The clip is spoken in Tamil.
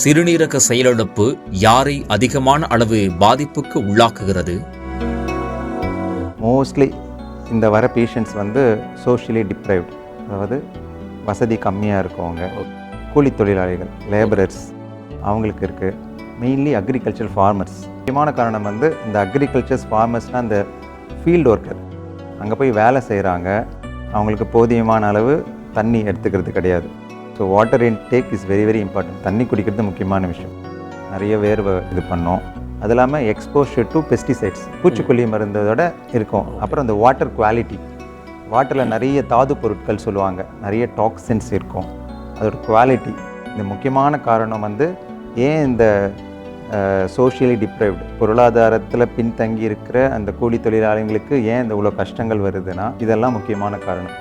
சிறுநீரக செயலிழப்பு யாரை அதிகமான அளவு பாதிப்புக்கு உள்ளாக்குகிறது? மோஸ்ட்லி இந்த வர பேஷண்ட்ஸ் வந்து சோஷியலி டிப்ரைவ்ட் அதாவது வசதி கம்மியாக இருக்கவங்க கூலி தொழிலாளிகள் லேபரர்ஸ் அவங்களுக்கு இருக்குது மெயின்லி அக்ரிகல்ச்சர் ஃபார்மர்ஸ் முக்கியமான காரணம் வந்து இந்த அக்ரிகல்ச்சர்ஸ் ஃபார்மர்ஸ்னால் அந்த ஃபீல்டு ஒர்க்கர் அங்கே போய் வேலை செய்கிறாங்க அவங்களுக்கு போதியமான அளவு தண்ணி எடுத்துக்கிறது கிடையாது. So water intake is very very important தண்ணி குடிக்கிறது முக்கியமான விஷயம். நிறைய வேர்வை இது பண்ணோம். அது இல்லாமல் எக்ஸ்போஷர் டு பெஸ்டிசைட்ஸ் பூச்சிக்கொல்லி மருந்தோட இருக்கும். அப்புறம் இந்த வாட்டர் குவாலிட்டி வாட்டரில் நிறைய தாது பொருட்கள் சொல்லுவாங்க. நிறைய டாக்ஸின்ஸ் இருக்கும். அதோட குவாலிட்டி இந்த முக்கியமான காரணம் வந்து ஏன் இந்த சோஷியலி டிப்ரைவ்டு பொருளாதாரத்தில் பின்தங்கி இருக்கிற அந்த கூலி தொழிலாளிகளுக்கு ஏன் இந்த இவ்வளோ கஷ்டங்கள் வருதுன்னா இதெல்லாம் முக்கியமான காரணம்.